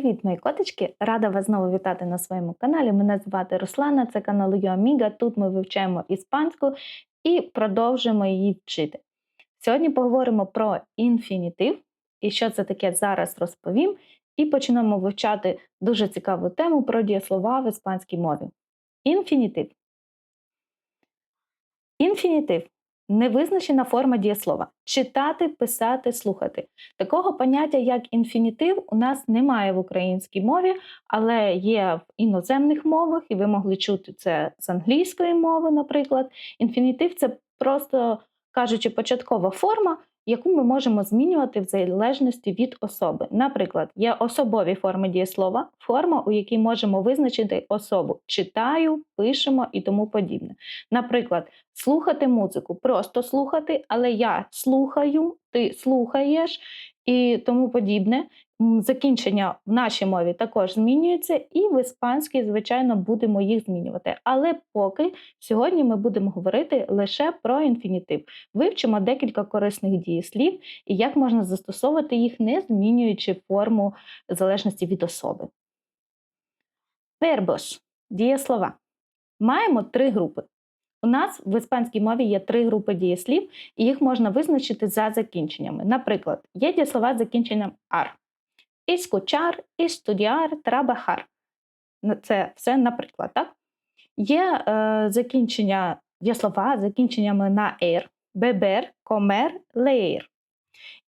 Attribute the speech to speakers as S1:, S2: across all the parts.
S1: Привіт, мої котички! Рада вас знову вітати на своєму каналі. Мене звати Руслана, це канал Юаміга. Тут ми вивчаємо іспанську і продовжуємо її вчити. Сьогодні поговоримо про інфінітив і що це таке зараз розповім. І почнемо вивчати дуже цікаву тему про дієслова в іспанській мові. Інфінітив. Інфінітив Невизначена форма дієслова читати, писати, слухати. Такого поняття, як інфінітив, у нас немає в українській мові, але є в іноземних мовах, і ви могли чути це з англійської мови, наприклад. Інфінітив це просто кажучи, початкова форма, яку ми можемо змінювати в залежності від особи. Наприклад, є особові форми дієслова, форма, у якій можемо визначити особу читаю, пишемо і тому подібне. Наприклад, слухати музику, просто слухати, але я слухаю, ти слухаєш і тому подібне закінчення в нашій мові також змінюються, і в іспанській, звичайно, будемо їх змінювати. Але поки сьогодні ми будемо говорити лише про інфінітив. Вивчимо декілька корисних дієслів і як можна застосовувати їх, не змінюючи форму залежності від особи. Вербос дієслова. Маємо три групи. У нас в іспанській мові є три групи дієслів, і їх можна визначити за закінченнями. Наприклад, є дієслова з закінченням ар escuchar, estudiar, trabajar. Це все наприклад. так? Є е, закінчення дієслова з закінченнями на «ер», beber, comer, leer.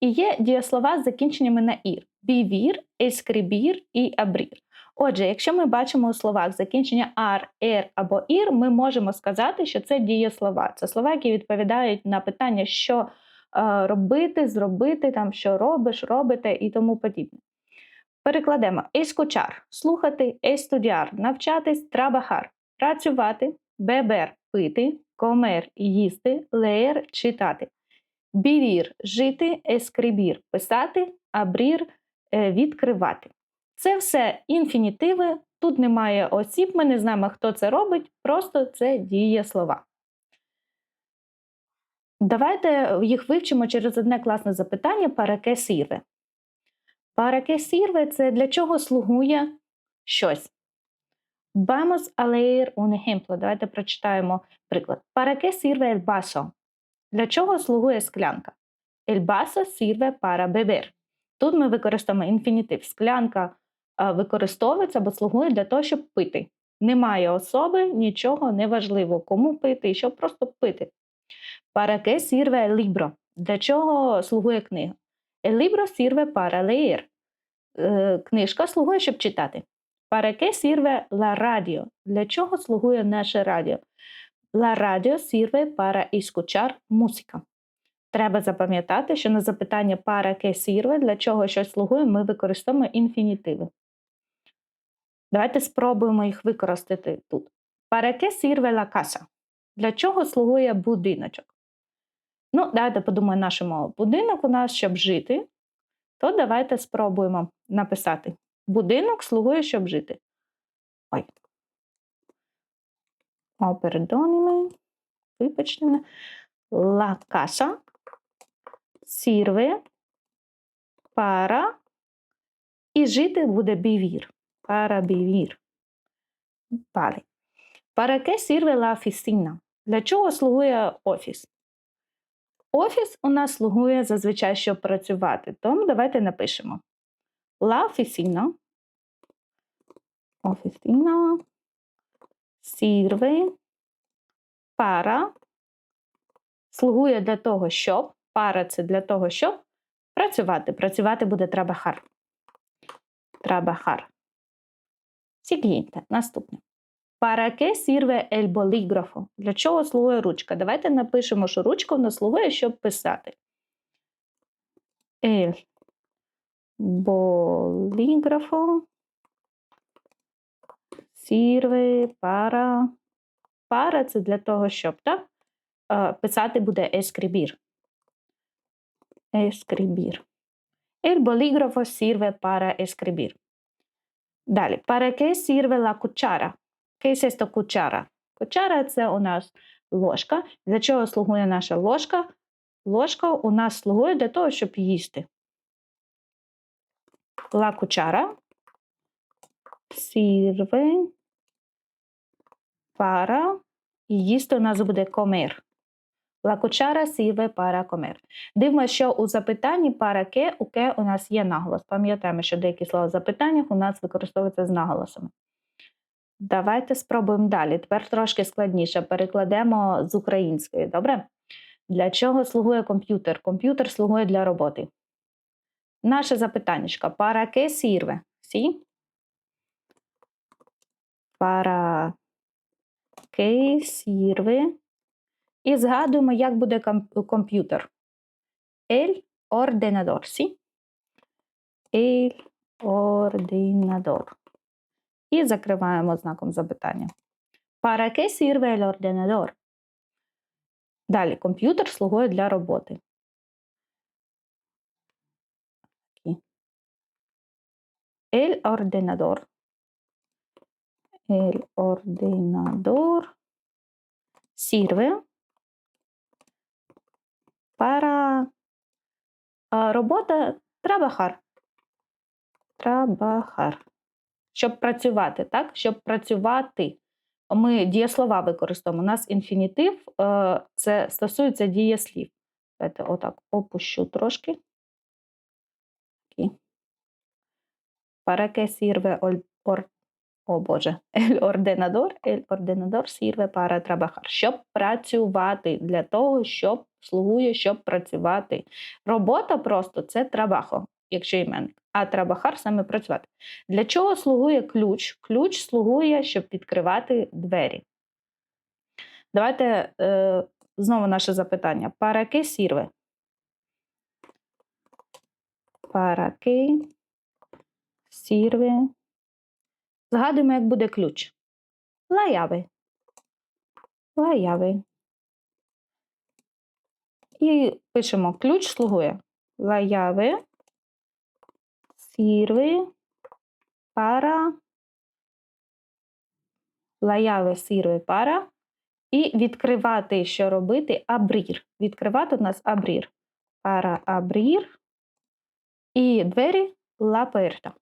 S1: І є дієслова з закінченнями на ір vivir, escribir і abrir. Отже, якщо ми бачимо у словах закінчення ар, ер або ір, ми можемо сказати, що це дієслова. Це слова, які відповідають на питання, що е, робити, зробити, там, що робиш, робите і тому подібне. Перекладемо ескучар слухати, естудіар навчатись, трабахар працювати, бебер пити, комер їсти, леєр читати. Бівір жити, ескрибір писати, абрір е, відкривати. Це все інфінітиви. Тут немає осіб, ми не знаємо, хто це робить, просто це дієслова. Давайте їх вивчимо через одне класне запитання, параке сірве. Para sirve це для чого слугує щось. Vamos a leer. Давайте прочитаємо приклад. Para qué sirve el? Для чого слугує склянка? El vaso sirve para beber. Тут ми використаємо інфінітив. Склянка використовується або слугує для того, щоб пити. Немає особи, нічого не важливо, кому пити і щоб просто пити. Para qué sirve? Для чого слугує книга? Libro sirve para leer. Е, книжка слугує, щоб читати. Para qué sirve la radio? Для чого слугує наше радіо? La radio sirve para escuchar música. Треба запам'ятати, що на запитання para qué sirve, для чого щось слугує, ми використовуємо інфінітиви. Давайте спробуємо їх використати тут. Para qué sirve la casa? Для чого слугує будиночок? Ну, давайте подумаємо нашу мову. Будинок у нас, щоб жити, то давайте спробуємо написати. Будинок слугує, щоб жити. Ой. О, передоніми. Вибачте мене. La casa sirve para і жити буде бівір. Para vivir. Далі. Para qué sirve la oficina? Для чого слугує офіс? Офіс у нас слугує зазвичай, щоб працювати. Тому давайте напишемо La oficina. Oficina sirve para. Слугує для того, щоб. Пара це для того, щоб працювати. Працювати буде трабахар. Трабахар. Siguiente. Наступне. Para qué sirve el bolígrafo? Для чого слугує ручка? Давайте напишемо, що ручка в нас слугує, щоб писати. El bolígrafo sirve para. Para це для того, щоб, так? Писати буде escribir. Escribir. El bolígrafo sirve para escribir. Далі. Para qué sirve la cuchara? ¿Qué es esto кучара? Кучара це у нас ложка. Для чого слугує наша ложка? Ложка у нас слугує для того, щоб їсти. La cuchara sirve para, і їсти у нас буде comer. La cuchara sirve para comer. Дивимо, що у запитанні para que, у que у нас є наголос. Пам'ятаємо, що деякі слова в запитаннях у нас використовуються з наголосами. Давайте спробуємо далі. Тепер трошки складніше. Перекладемо з української. Добре? Для чого слугує комп'ютер? Комп'ютер слугує для роботи. Наше запитаннячко. Para qué sirve? Сі? Para qué sirve? І згадуємо, як буде комп'ютер. El ordenador, сі? El ordenador. І закриваємо знаком запитання. Para qué sirve el ordenador? Далі, комп'ютер слугує для роботи. El ordenador. El ordenador sirve para робота trabajar. Trabajar. Щоб працювати, так? Щоб працювати. Ми дієслова використовуємо. У нас інфінітив е, це стосується дієслів. Давайте отак опущу трошки. Sirve el or... О Боже, el ordenador, el ordenador sirve para trabajar. Щоб працювати, для того, щоб слугує, щоб працювати. Робота просто це trabajo, якщо іменник. А trabajar саме працювати. Для чого слугує ключ? Ключ слугує, щоб відкривати двері. Давайте е, знову наше запитання. Sirve? Para qué sirve? Згадуємо, як буде ключ. La llave. І пишемо ключ слугує. Llave sirve para La llave sirve para і відкривати, що робити, abrir. Відкривати у нас abrir. Para abrir і двері la puerta.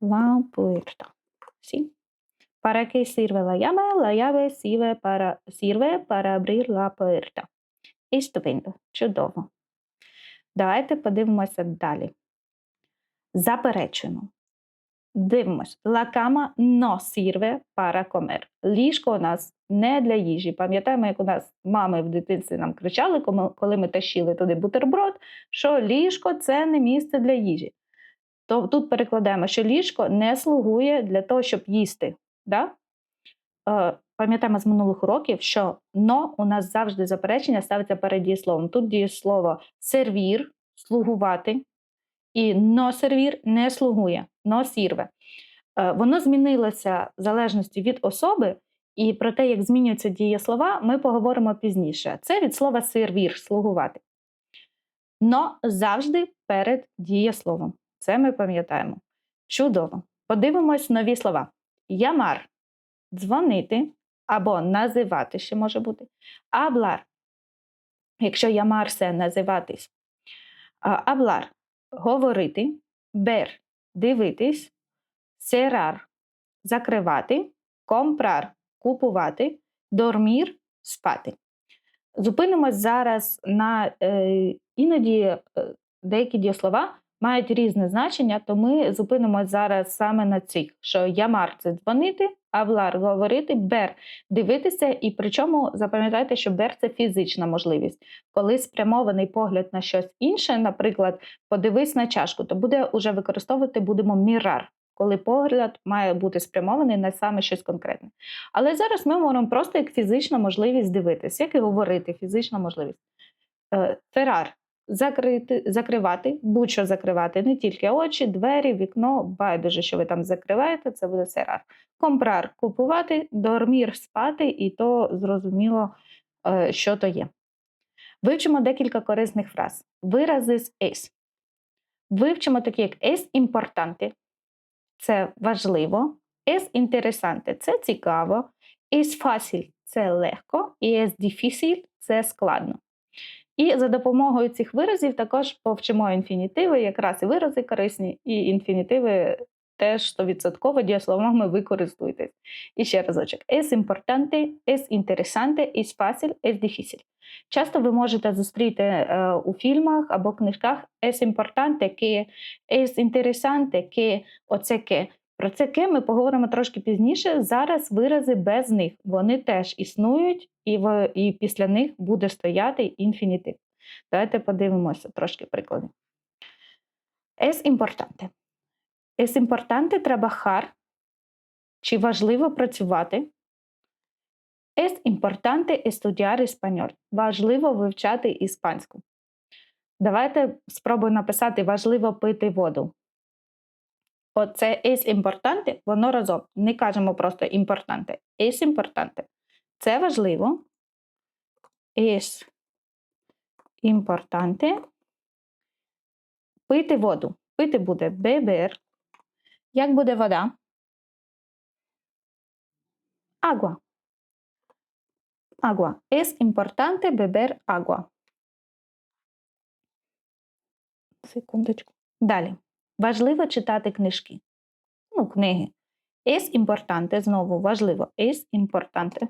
S1: La puerta. ¿Sí? ¿Para qué sirve la llave? La llave sirve para, sirve para abrir la puerta. Estupendo. Чудово. Давайте подивимося далі. Заперечуємо. Дивимось. Cama no sirve para comer. Ліжко у нас не для їжі. Пам'ятаємо, як у нас мами в дитинстві нам кричали, коли- коли ми тащили туди бутерброд, що ліжко це не місце для їжі. То тут перекладаємо, що ліжко не слугує для того, щоб їсти. Да? Е, пам'ятаємо з минулих уроків, що но у нас завжди заперечення ставиться перед дієсловом. Тут дієслово сервір слугувати, і но сервір не слугує, но сірве. Е, Воно змінилося в залежності від особи, і про те, як змінюються дієслова, ми поговоримо пізніше. Це від слова сервір слугувати. Но завжди перед дієсловом. Це ми пам'ятаємо. Чудово. Подивимось нові слова. Ямар дзвонити або називати ще може бути. Аблар. Якщо ямар це називатись. Аблар говорити, бер дивитись, серар закривати, компрар купувати, дормір спати. Зупинимось зараз на е, іноді е, деякі дієслова мають різне значення, то ми зупинимось зараз саме на цих, що ямар це дзвонити, аблар говорити, бер дивитися, і причому запам'ятайте, що бер це фізична можливість. Коли спрямований погляд на щось інше, наприклад, подивись на чашку, то буде уже використовувати будемо мірар, коли погляд має бути спрямований на саме щось конкретне. Але зараз ми говоримо просто як фізична можливість дивитись, як і говорити, фізична можливість. Феррар закрити, закривати, будь-що закривати, не тільки очі, двері, вікно, байдуже, що ви там закриваєте, це буде серар. Компрар купувати, дормір спати, і то зрозуміло, е, що то є. Вивчимо декілька корисних фраз. Вирази з es. Вивчимо такі, як es importante, це важливо, es interesante – це цікаво, es fácil – це легко, і es difícil – це складно. І за допомогою цих виразів також повчимо інфінітиви, якраз і вирази корисні, і інфінітиви теж 100% дієсловами ви. І ще разочок. Es importante, es interesante, es fácil, es difícil. Часто ви можете зустріти е, у фільмах або книжках es importante, que, es interesante, que, оце que. Про це ке ми поговоримо трошки пізніше. Зараз вирази без них. Вони теж існують, і, в, і після них буде стояти інфінітив. Давайте подивимося трошки прикладів. Es importante. Es importante trabajar. Чи важливо працювати? Es importante estudiar español. Важливо вивчати іспанську. Давайте спробуємо написати важливо пити воду. Оце es importante, воно разом. Не кажемо просто importante. Es importante. Це важливо. Es importante. Пити воду. Пити буде beber. Як буде вода? Agua. Agua. Es importante beber agua. Секундочку. Далі. Важливо читати книжки. Ну, книги. Es importante, знову важливо. Es importante.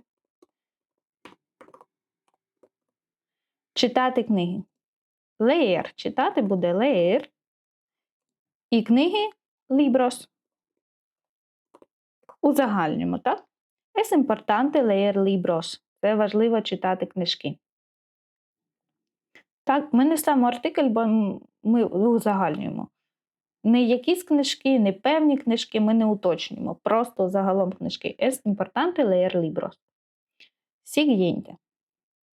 S1: Читати книги. Leer. Читати буде leer. І книги libros. Узагальнюємо, так? Es importante leer libros. Це важливо читати книжки. Так, ми не ставимо артикль, бо ми узагальнюємо. Не якісь книжки, не певні книжки ми не уточнюємо. Просто загалом книжки. Es importante leer libros. Siguiente.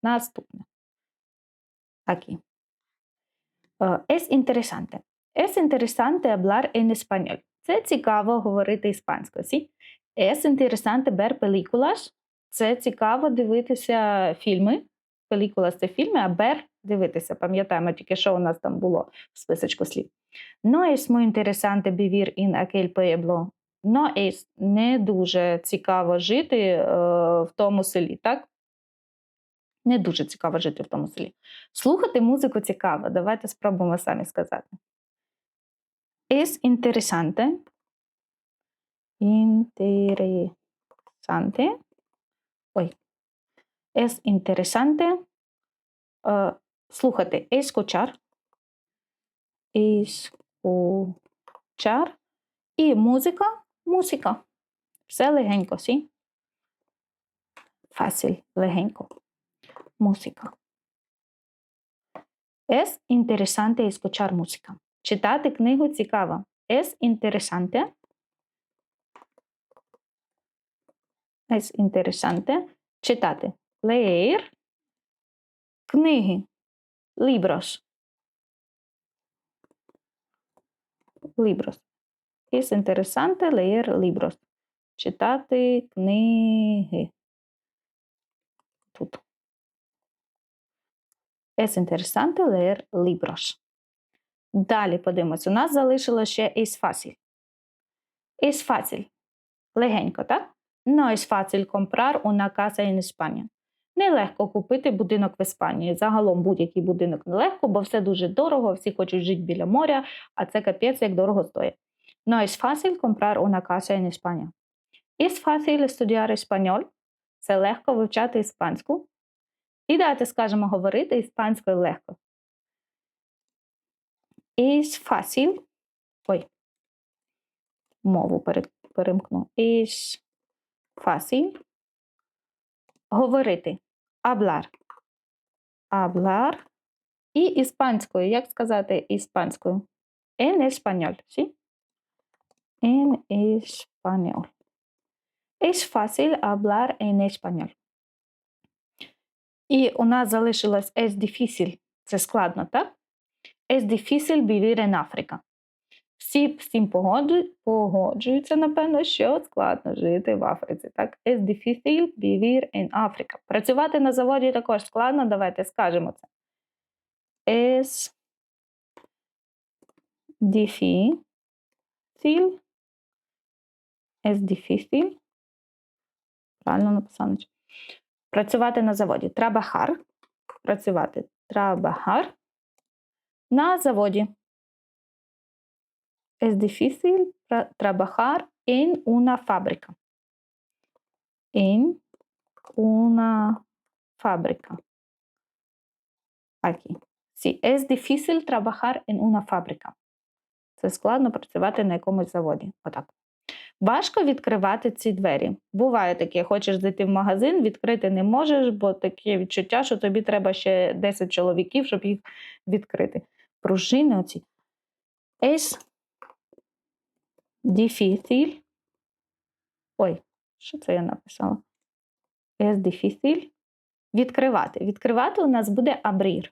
S1: Наступне. Aquí. Uh, es interesante. Es interesante hablar en español. Це цікаво говорити іспанською. ¿sí? Es interesante ver películas. Це цікаво дивитися фільми. Películas – це фільми, а ver – дивитися. Пам'ятаємо тільки, що у нас там було в списочку слів. No es muy interesante vivir en aquel pueblo. No es не дуже цікаво жити е, в тому селі, так? Не дуже цікаво жити в тому селі. Слухати музику цікаво. Давайте спробуємо самі сказати. Es interesante. Interesante. Ой. Es interesante. Е, слухати. Escuchar. Escuchar. І музика. Музика. Все легенько, сі? Фасиль, легенько. Музика. Es interesante escuchar música. Читати книгу цікаво. Es interesante. Es interesante. Читати. Leer. Книги. Libros. Libros. Es interesante leer libros. Читати книги. Тут. Es interesante leer libros. Далі подивимось. У нас залишило ще es fácil. Es fácil. Легенько, так? No es fácil comprar una casa en España. Нелегко купити будинок в Іспанії. Загалом будь-який будинок нелегко, бо все дуже дорого, всі хочуть жити біля моря, а це капець як дорого стоїть. No es fácil comprar una casa en España. Es fácil estudiar español. Це легко вивчати іспанську. І давайте скажемо говорити іспанською легко. Es fácil. Ой. Мову перемкну. Es fácil. Говорити. Hablar. Hablar. І іспанською. Як сказати іспанською? En español, ¿sí? En español. Es fácil hablar en español. І у нас залишилось es difícil. Це складно, так? Es difícil vivir en África. Всі цим погоджуються, напевно, що складно жити в Африці. Так, Es difícil vivir en África. Працювати на заводі також складно, давайте скажемо це. Es difícil. Es difícil. Правильно написано. Працювати на заводі. Трабахар. Працювати. Трабахар на заводі. Es difícil tra- trabajar en una fábrica. En una fábrica. Aquí. Sí, es difícil trabajar en una fábrica. Це складно працювати на якомусь заводі. Отак. Важко відкривати ці двері. Буває таке, хочеш зайти в магазин, відкрити не можеш, бо таке відчуття, що тобі треба ще 10 чоловіків, щоб їх відкрити. Пружини оці. Es difícil. Ой, що це я написала? Es difícil. Відкривати. Відкривати у нас буде abrir.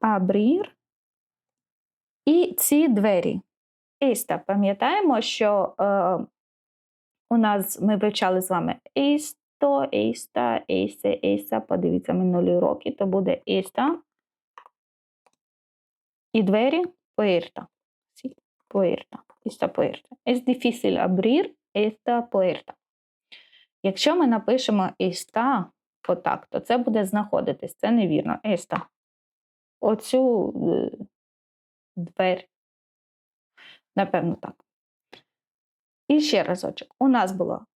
S1: Abrir. І ці двері. Esta. Пам'ятаємо, що е, у нас ми вивчали з вами esto, esta, ese, esa. Подивіться минулі уроки, то буде esta. І двері. Sí, puerta. Esta puerta. Es difícil abrir esta puerta. Якщо ми напишемо esta отак, то це буде знаходитись. Це невірно. Esta. Оцю е, двері. Напевно, так. І ще разочок. У нас було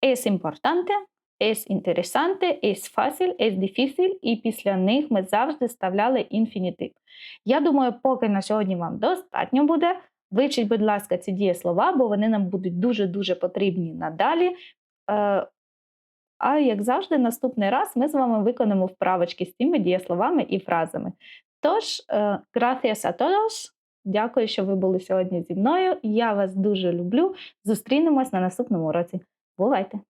S1: es importante, es interesante, es fácil, es difícil, і після них ми завжди вставляли інфінітив. Я думаю, поки на сьогодні вам достатньо буде. Вивчіть, будь ласка, ці дієслова, бо вони нам будуть дуже-дуже потрібні надалі. Е, А як завжди, наступний раз ми з вами виконаємо вправочки з цими дієсловами і фразами. Тож, е, gracias a todos. Дякую, що ви були сьогодні зі мною. Я вас дуже люблю. Зустрінемось на наступному уроці. Бувайте!